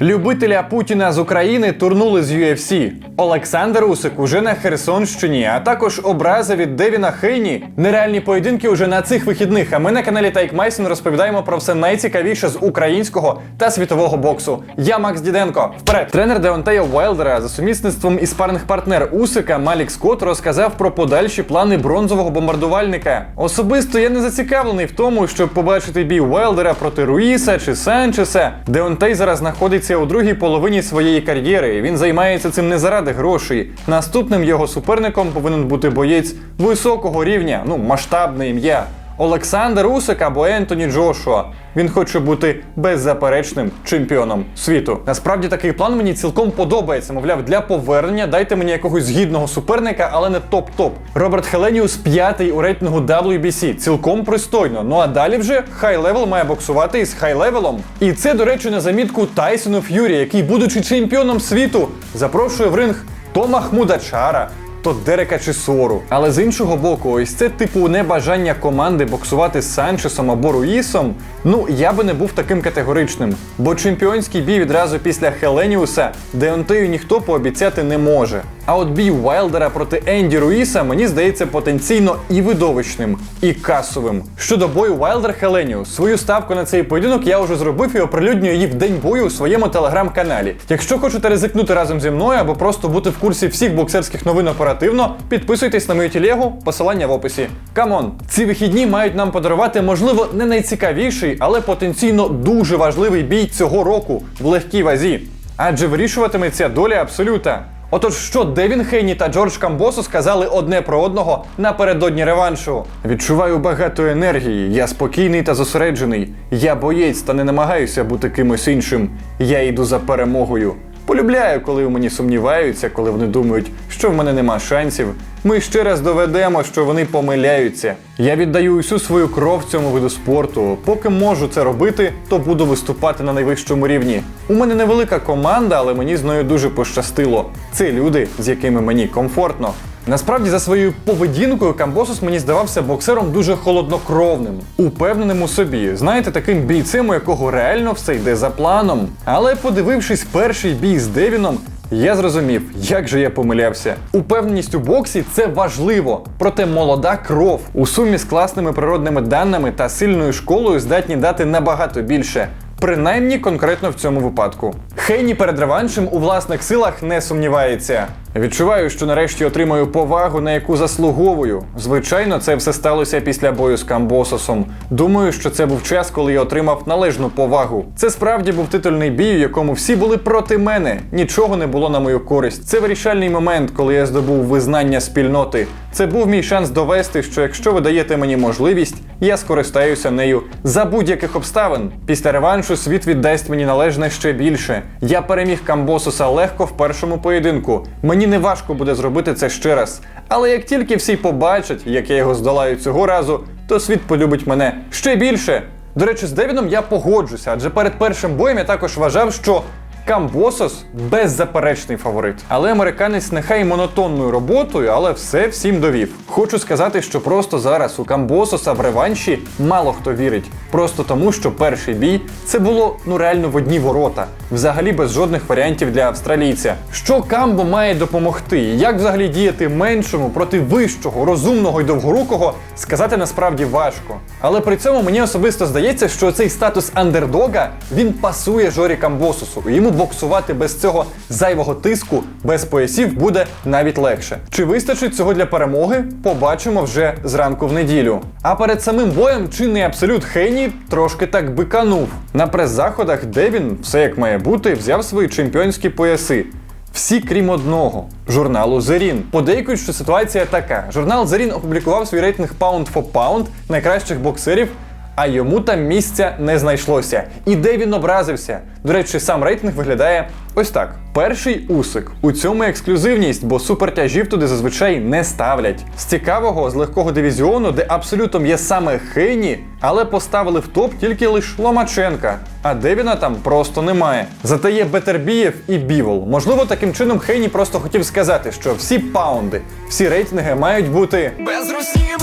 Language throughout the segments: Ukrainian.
Любителя Путіна з України турнули з UFC. Олександр Усик уже на Херсонщині, а також образи від Девіна Хейні. Нереальні поєдинки уже на цих вихідних. А ми на каналі Тайк Майсін розповідаємо про все найцікавіше з українського та світового боксу. Я Макс Діденко. Вперед! Тренер Деонтея Уайлдера за сумісництвом і спаринг-партнер Усика Малік Скотт розказав про подальші плани бронзового бомбардувальника. Особисто я не зацікавлений в тому, щоб побачити бій Уайлдера проти Руїса чи Санчеса. Деонтей зараз знаходиться у другій половині своєї кар'єри. Він займається цим не заради грошей. Наступним його суперником повинен бути боєць високого рівня, ну масштабне ім'я. Олександр Усик або Ентоні Джошуа. Він хоче бути беззаперечним чемпіоном світу. Насправді такий план мені цілком подобається. Мовляв, для повернення дайте мені якогось гідного суперника, але не топ-топ. Роберт Хеленіус п'ятий у рейтингу WBC. Цілком пристойно. Ну а далі вже хай-левел має боксувати із хай-левелом. І це, до речі, на замітку Тайсону Ф'юрі, який, будучи чемпіоном світу, запрошує в ринг то Махмуда Чара, то Дерека чи Сору. Але з іншого боку, ось це типу небажання команди боксувати з Санчесом або Руїсом. Ну я би не був таким категоричним. Бо чемпіонський бій відразу після Хеленіуса Деонтею ніхто пообіцяти не може. А от бій Уайлдера проти Енді Руїса мені здається потенційно і видовищним, і касовим. Щодо бою Уайлдер Хеленіус, свою ставку на цей поєдинок я вже зробив і оприлюднюю її в день бою у своєму телеграм-каналі. Якщо хочете ризикнути разом зі мною або просто бути в курсі всіх боксерських новин оперативно, підписуйтесь на мою телегу, посилання в описі. Камон, ці вихідні мають нам подарувати, можливо, не найцікавіший, але потенційно дуже важливий бій цього року в легкій вазі. Адже вирішуватиметься доля абсолюта. Отож, що Девін Хейні та Джордж Камбосу сказали одне про одного напередодні реваншу. Відчуваю багато енергії, я спокійний та зосереджений. Я боєць та не намагаюся бути кимось іншим. Я йду за перемогою. Полюбляю, коли у мені сумніваються, коли вони думають, що в мене нема шансів. Ми ще раз доведемо, що вони помиляються. Я віддаю усю свою кров цьому виду спорту. Поки можу це робити, то буду виступати на найвищому рівні. У мене невелика команда, але мені з нею дуже пощастило. Це люди, з якими мені комфортно. Насправді, за своєю поведінкою Камбосус мені здавався боксером дуже холоднокровним, упевненим у собі. Знаєте, таким бійцем, у якого реально все йде за планом. Але подивившись перший бій з Девіном, я зрозумів, як же я помилявся. Упевненість у боксі це важливо, проте молода кров у сумі з класними природними даними та сильною школою здатні дати набагато більше. Принаймні конкретно в цьому випадку. Хейні перед реваншем у власних силах не сумнівається. Відчуваю, що нарешті отримаю повагу, на яку заслуговую. Звичайно, це все сталося після бою з Камбососом. Думаю, що це був час, коли я отримав належну повагу. Це справді був титульний бій, у якому всі були проти мене. Нічого не було на мою користь. Це вирішальний момент, коли я здобув визнання спільноти. Це був мій шанс довести, що якщо ви даєте мені можливість, я скористаюся нею за будь-яких обставин. Після реваншу світ віддасть мені належне ще більше. Я переміг Камбосуса легко в першому поєдинку. Мені не важко буде зробити це ще раз. Але як тільки всі побачать, як я його здолаю цього разу, то світ полюбить мене ще більше. До речі, з Девіном я погоджуся, адже перед першим боєм я також вважав, що Камбосос беззаперечний фаворит. Але американець нехай монотонною роботою, але все всім довів. Хочу сказати, що просто зараз у Камбососа в реванші мало хто вірить. Просто тому, що перший бій це було ну реально в одні ворота, взагалі без жодних варіантів для австралійця. Що Камбо має допомогти? Як взагалі діяти меншому проти вищого, розумного і довгорукого, сказати насправді важко. Але при цьому мені особисто здається, що цей статус андердога він пасує Жорі Камбосусу. І Йому боксувати без цього зайвого тиску, без поясів буде навіть легше. Чи вистачить цього для перемоги? Побачимо вже зранку в неділю. А перед самим боєм чинний абсолют Хейні трошки так биканув. На прес-заходах, де він, все як має бути, взяв свої чемпіонські пояси. Всі крім одного журналу Зерін. Подейкують, що ситуація така: журнал Зерін опублікував свій рейтинг Pound for Pound найкращих боксерів. А йому там місця не знайшлося. І де він образився? До речі, сам рейтинг виглядає Ось так. Перший усик. У цьому ексклюзивність, бо супертяжів туди зазвичай не ставлять. З цікавого, з легкого дивізіону, де абсолютом є саме Хейні, але поставили в топ тільки лиш Ломаченка. А Девіна там просто немає. Зате є Бетербієв і Бівол. Можливо, таким чином Хейні просто хотів сказати, що всі паунди, всі рейтинги мають бути Без русні,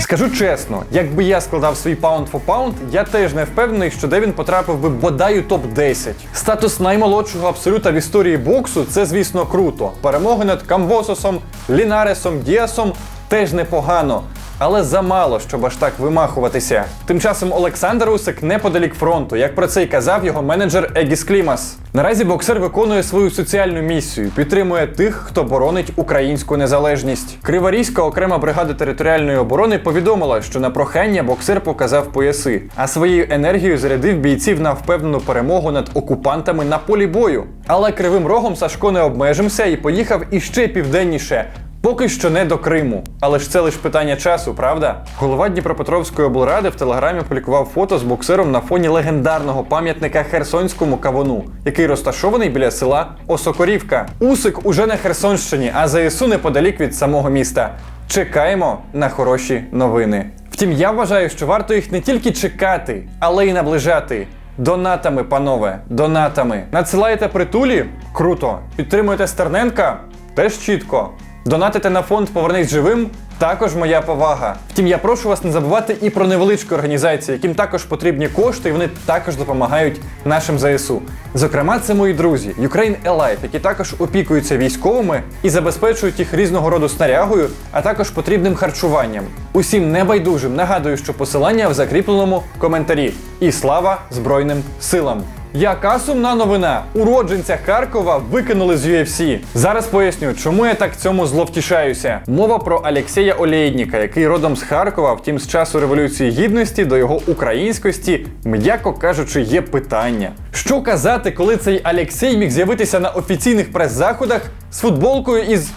Скажу чесно, якби я складав свій паунд for паунд, я теж не впевнений, що Девін потрапив би бодай у топ-10. Статус наймолодшого абсолюта в історії боксу це, звісно, круто. Перемоги над Камбососом, Лінаресом, Діасом теж непогано. Але замало, щоб аж так вимахуватися. Тим часом Олександр Усик неподалік фронту, як про це й казав його менеджер Егіс Клімас. Наразі боксер виконує свою соціальну місію, підтримує тих, хто боронить українську незалежність. Криворізька окрема бригада територіальної оборони повідомила, що на прохання боксер показав пояси, а своєю енергією зарядив бійців на впевнену перемогу над окупантами на полі бою. Але кривим рогом Сашко не обмежився і поїхав іще південніше. Поки що не до Криму, але ж це лише питання часу, правда? Голова Дніпропетровської облради в телеграмі публікував фото з боксером на фоні легендарного пам'ятника Херсонському кавуну, який розташований біля села Осокорівка. Усик уже на Херсонщині, а ЗСУ неподалік від самого міста. Чекаємо на хороші новини. Втім, я вважаю, що варто їх не тільки чекати, але й наближати. Донатами, панове, донатами. Надсилаєте притулі? Круто. Підтримуєте Стерненка? Теж чітко. Донатите на фонд Повернись живим. Також моя повага. Втім, я прошу вас не забувати і про невеличкі організації, яким також потрібні кошти, і вони також допомагають нашим ЗСУ. Зокрема, це мої друзі Ukraine Alive, які також опікуються військовими і забезпечують їх різного роду снарягою, а також потрібним харчуванням. Усім небайдужим нагадую, що посилання в закріпленому коментарі. І слава Збройним силам! Яка сумна новина? Уродженця Харкова викинули з UFC. Зараз поясню, чому я так цьому зловтішаюся. Мова про Алексея Олейніка, який родом з Харкова, втім з часу Революції Гідності до його українськості, м'яко кажучи, є питання. Що казати, коли цей Алексей міг з'явитися на офіційних прес-заходах з футболкою із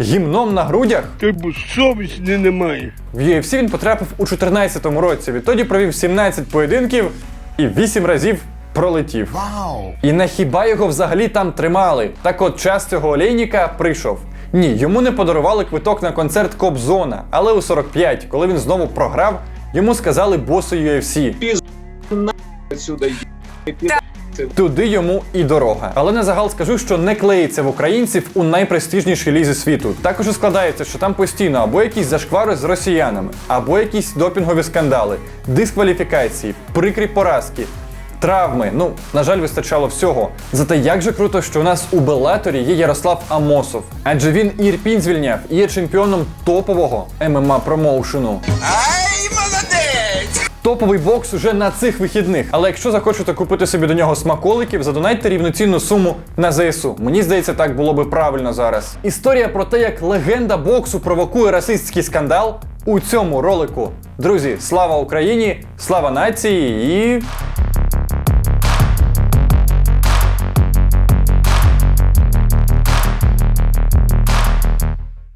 гімном на грудях? Ти б совісті немає. В UFC він потрапив у 2014 році. Відтоді провів 17 поєдинків і 8 разів пролетів. Вау! І на хіба його взагалі там тримали? Так от час цього олейніка прийшов. Ні, йому не подарували квиток на концерт Кобзона, але у 45, коли він знову програв, йому сказали боси UFC. отсюда Туди йому і дорога. Але на загал скажу, що не клеїться в українців у найпрестижнішій лізі світу. Також і складається, що там постійно або якісь зашквари з росіянами, або якісь допінгові скандали, дискваліфікації, прикрі поразки. Травми, ну на жаль, вистачало всього. Зате як же круто, що у нас у Белаторі є Ярослав Амосов, адже він і Ірпінь звільняв, і є чемпіоном топового ММА промоушену. Ай, молодець! Топовий бокс уже на цих вихідних. Але якщо захочете купити собі до нього смаколиків, задонайте рівноцінну суму на ЗСУ. Мені здається, так було би правильно зараз. Історія про те, як легенда боксу провокує расистський скандал у цьому ролику. Друзі, слава Україні, слава нації і.